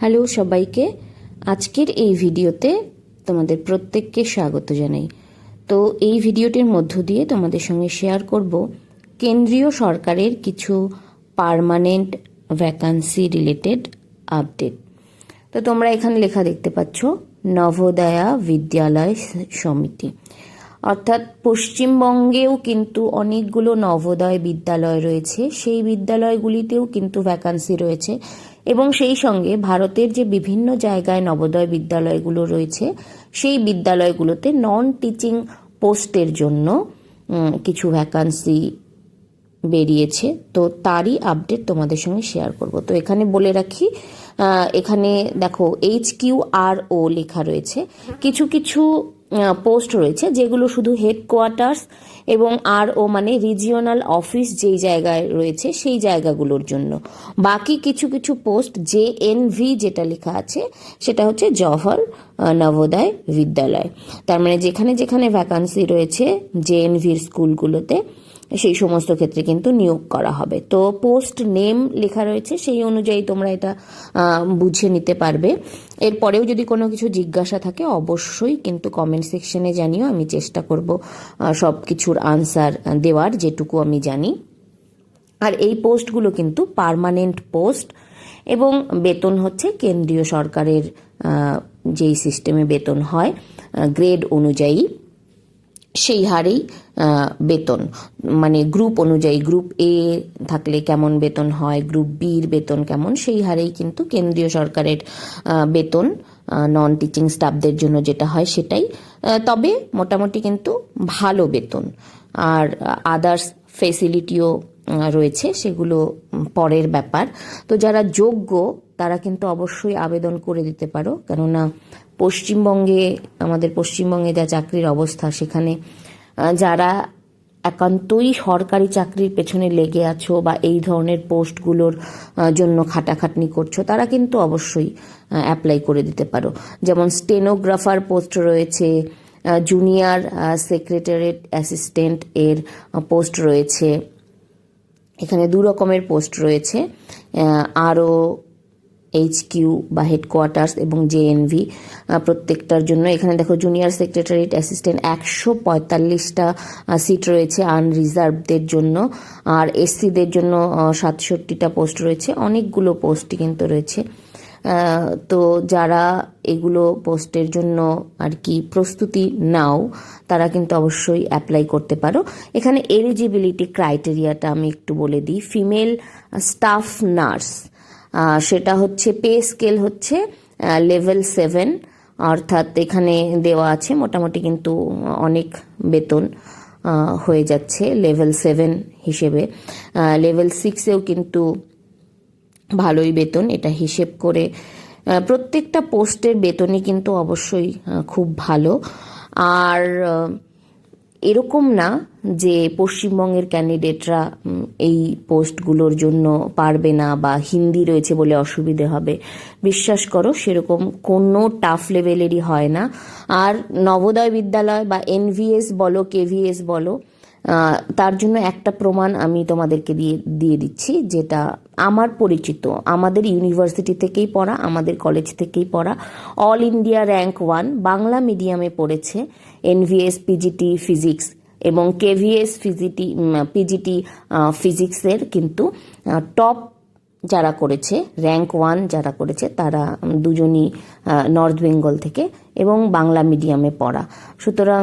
Hello সবাইকে। আজকের এই ভিডিওতে তোমাদের প্রত্যেককে স্বাগত জানাই। তো এই ভিডিওটির মধ্য দিয়ে তোমাদের সঙ্গে শেয়ার করব কেন্দ্রীয় সরকারের কিছু পার্মানেন্ট ভ্যাকান্সি রিলেটেড আপডেট। তো তোমরা এখানে লেখা দেখতে পাচ্ছ নবোদয়া বিদ্যালয় সমিতি। অর্থাৎ পশ্চিমবঙ্গেও কিন্তু অনেকগুলো নবোদয় বিদ্যালয় রয়েছে। সেই বিদ্যালয়গুলিতেও কিন্তু ভ্যাকান্সি রয়েছে এবং সেই সঙ্গে ভারতের যে বিভিন্ন জায়গায় নবোদয় বিদ্যালয়গুলো রয়েছে, সেই বিদ্যালয়গুলোতে নন টিচিং পোস্টের জন্য কিছু ভ্যাকান্সি বেরিয়েছে। তো তারই আপডেট তোমাদের সঙ্গে শেয়ার করব। তো এখানে বলে রাখি এখানে দেখো এইচ কিউ আর ও লেখা রয়েছে। কিছু কিছু পোস্ট রয়েছে যেগুলো শুধু হেডকোয়ার্টার্স এবং আর ও মানে রিজিওনাল অফিস যেই জায়গায় রয়েছে সেই জায়গাগুলোর জন্য। বাকি কিছু কিছু পোস্ট জে এন ভি যেটা লেখা আছে সেটা হচ্ছে জওহর আহ, নবোদয় বিদ্যালয়। তার মানে যেখানে যেখানে ভ্যাকান্সি রয়েছে জে এন ভির স্কুলগুলোতে সেই সমস্ত ক্ষেত্রে কিন্তু নিয়োগ করা হবে। তো পোস্ট নেম লেখা রয়েছে, সেই অনুযায়ী তোমরা এটা বুঝে নিতে পারবে। এরপরেও যদি কোনো কিছু জিজ্ঞাসা থাকে, অবশ্যই কিন্তু কমেন্ট সেকশনে জানিও, আমি চেষ্টা করব সব কিছুর আনসার দেওয়ার, যেটুকু আমি জানি। আর এই পোস্টগুলো কিন্তু পার্মানেন্ট পোস্ট এবং বেতন হচ্ছে কেন্দ্রীয় সরকারের যেই সিস্টেমে বেতন হয় গ্রেড অনুযায়ী। সেই হারেই বেতন। মানে গ্রুপ অনুযায়ী গ্রুপ এ থাকলে কেমন বেতন হয় গ্রুপ বির বেতন কেমন, সেই হারেই কিন্তু কেন্দ্রীয় সরকারের বেতন নন টিচিং স্টাফদের জন্য যেটা হয় সেটাই। তবে মোটামুটি কিন্তু ভালো বেতন। আর আদার্স ফেসিলিটিও রয়েছে, সেগুলো পরের ব্যাপার। তো যারা যোগ্য, তারা কিন্তু অবশ্যই আবেদন করে দিতে পারো। কেননা পশ্চিমবঙ্গে, আমাদের পশ্চিমবঙ্গে যা চাকরির অবস্থা, সেখানে যারা একান্তই সরকারি চাকরির পেছনে লেগে আছো বা এই ধরনের পোস্টগুলোর জন্য খাটাখাটনি করছ, তারা কিন্তু অবশ্যই অ্যাপ্লাই করে দিতে পারো। যেমন স্টেনোগ্রাফার পোস্ট রয়েছে জুনিয়র সেক্রেটারিয়েট অ্যাসিস্ট্যান্ট এর পোস্ট রয়েছে। এখানে দু রকমের পোস্ট রয়েছে আরও এইচ কিউ বা হেডকোয়ার্টার্স এবং জেএনভি প্রত্যেকটার জন্য। এখানে দেখো জুনিয়র সেক্রেটারিয়েট অ্যাসিস্ট্যান্ট একশো পঁয়তাল্লিশটা সিট রয়েছে আনরিজার্ভদের জন্য। আর এসসিদের জন্য সাতষট্টিটা পোস্ট রয়েছে। অনেকগুলো পোস্টই কিন্তু রয়েছে। তো যারা এগুলো পোস্টের জন্য আর কি প্রস্তুতি নাও, তারা কিন্তু অবশ্যই অ্যাপ্লাই করতে পারো। এখানে এলিজিবিলিটি ক্রাইটেরিয়াটা আমি একটু বলে দিই। ফিমেল স্টাফ নার্স সেটা হচ্ছে, পে স্কেল হচ্ছে লেভেল সেভেন অর্থাৎ এখানে দেওয়া আছে মোটামুটি কিন্তু অনেক বেতন হয়ে যাচ্ছে লেভেল সেভেন হিসেবে। লেভেল সিক্সেও কিন্তু ভালোই বেতন, এটা হিসেব করে প্রত্যেকটা পোস্টের বেতনই কিন্তু অবশ্যই খুব ভালো। আর এরকম না যে পশ্চিমবঙ্গের ক্যান্ডিডেটরা এই পোস্টগুলোর জন্য পারবে না বা হিন্দি রয়েছে বলে অসুবিধে হবে। বিশ্বাস করো, সেরকম কোনো টাফ লেভেলেরই হয় না। আর নবোদয় বিদ্যালয় বা এনভিএস বলো কেভিএস বলো তার জন্য একটা প্রমাণ আমি তোমাদেরকে দিয়ে দিয়ে দিচ্ছি, যেটা আমার পরিচিত, আমাদের ইউনিভার্সিটি থেকেই পড়া, আমাদের কলেজ থেকেই পড়া all India rank one Bangla মিডিয়ামে পড়েছে এনভিএস পিজিটি ফিজিক্স এবং কেভিএস ফিজিটি পিজিটি ফিজিক্সের কিন্তু টপ যারা করেছে র্যাঙ্ক ওয়ান যারা করেছে, তারা দুজনই নর্থ বেঙ্গল থেকে এবং বাংলা মিডিয়ামে পড়া। সুতরাং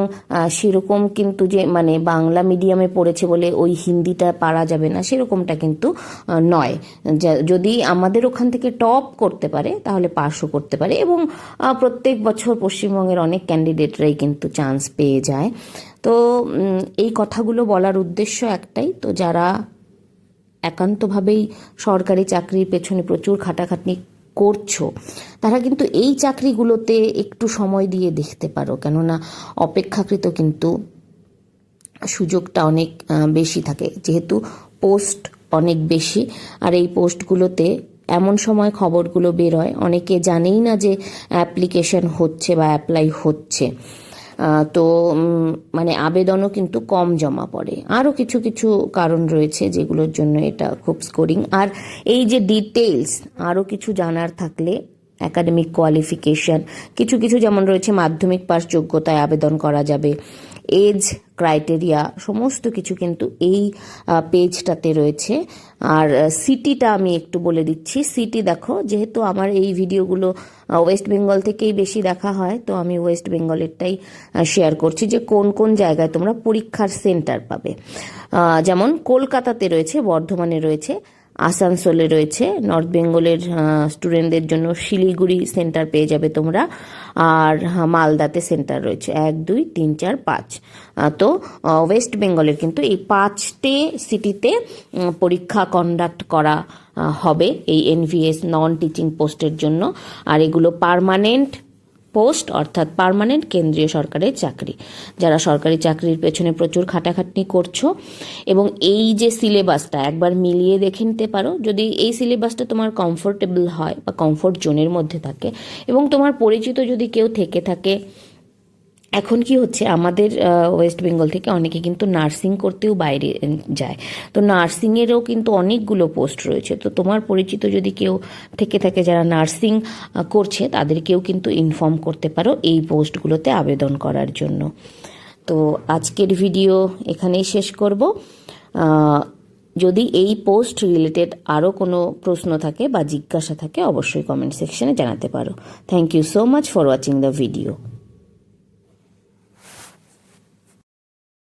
সেরকম কিন্তু যে মানে বাংলা মিডিয়ামে পড়েছে বলে ওই হিন্দিটা পারা যাবে না, সেরকমটা কিন্তু নয়। যদি আমাদের ওখান থেকে টপ করতে পারে, তাহলে পাসও করতে পারে এবং প্রত্যেক বছর পশ্চিমবঙ্গের অনেক ক্যান্ডিডেটরাই কিন্তু চান্স পেয়ে যায়। তো এই কথাগুলো বলার উদ্দেশ্য একটাই, তো যারা একান্তভাবেই সরকারি চাকরির পেছনে প্রচুর খাটাখাটনি করছ। তারা কিন্তু এই চাকরিগুলোতে একটু সময় দিয়ে দেখতে পারো, কেননা অপেক্ষাকৃত কিন্তু সুযোগটা অনেক বেশি থাকে। যেহেতু পোস্ট অনেক বেশি, আর এই পোস্টগুলোতে এমন সময় খবরগুলো বেরোয়, অনেকে জানেই না যে অ্যাপ্লিকেশন হচ্ছে বা অ্যাপ্লাই হচ্ছে। তো মানে আবেদনও কিন্তু কম জমা পড়ে। আরও কিছু কিছু কারণ রয়েছে যেগুলোর জন্য এটা খুব স্কোরিং আর এই যে ডিটেলস আরও কিছু জানার থাকলে একাডেমিক কোয়ালিফিকেশন কিছু কিছু যেমন রয়েছে মাধ্যমিক পাস যোগ্যতায় আবেদন করা যাবে। এজ ক্রাইটেরিয়া সমস্ত কিছু কিন্তু এই পেজটাতে রয়েছে। আর সিটিটা আমি একটু বলে দিচ্ছি। সিটি দেখো, যেহেতু আমার এই ভিডিওগুলো ওয়েস্ট বেঙ্গল থেকেই বেশি দেখা হয়, তো আমি ওয়েস্ট বেঙ্গলেরটাই শেয়ার করছি যে কোন কোন জায়গায় তোমরা পরীক্ষার সেন্টার পাবে। যেমন কলকাতাতে রয়েছে, বর্ধমানে রয়েছে। আসানসোলে রয়েছে। নর্থ বেঙ্গলের স্টুডেন্টদের জন্য শিলিগুড়ি সেন্টার পেয়ে যাবে তোমরা। আর হ্যাঁ, মালদাতে সেন্টার রয়েছে। এক দুই তিন চার পাঁচ। তো ওয়েস্ট বেঙ্গলের কিন্তু এই পাঁচটে সিটিতে পরীক্ষা কন্ডাক্ট করা হবে এই এনভিএস নন টিচিং পোস্টের জন্য। আর এগুলো পার্মানেন্ট পোস্ট, অর্থাৎ পারমানেন্ট কেন্দ্রীয় সরকারের চাকরি। যারা সরকারি চাকরির পেছনে প্রচুর খাটাখাটনি করছ, এবং এই যে সিলেবাসটা, একবার মিলিয়ে দেখে নিতে পারো। যদি এই সিলেবাসটা তোমার কমফোর্টেবল হয় বা কমফোর্ট জোনের মধ্যে থাকে, এবং তোমার পরিচিত যদি কেউ থেকে থাকে এখন কি হচ্ছে? আমাদের ওয়েস্ট বেঙ্গল থেকে অনেকে কিন্তু নার্সিং করতেও বাইরে যায়। তো নার্সিংয়েরও কিন্তু অনেকগুলো পোস্ট রয়েছে। তো তোমার পরিচিত যদি কেউ থেকে থাকে যারা নার্সিং করছে, তাদেরকেও কিন্তু ইনফর্ম করতে পারো এই পোস্টগুলোতে আবেদন করার জন্য। তো আজকের ভিডিও এখানেই শেষ করব। যদি এই পোস্ট রিলেটেড আরও কোনো প্রশ্ন থাকে বা জিজ্ঞাসা থাকে, অবশ্যই কমেন্ট সেকশনে জানাতে পারো। Thank you so much for watching the video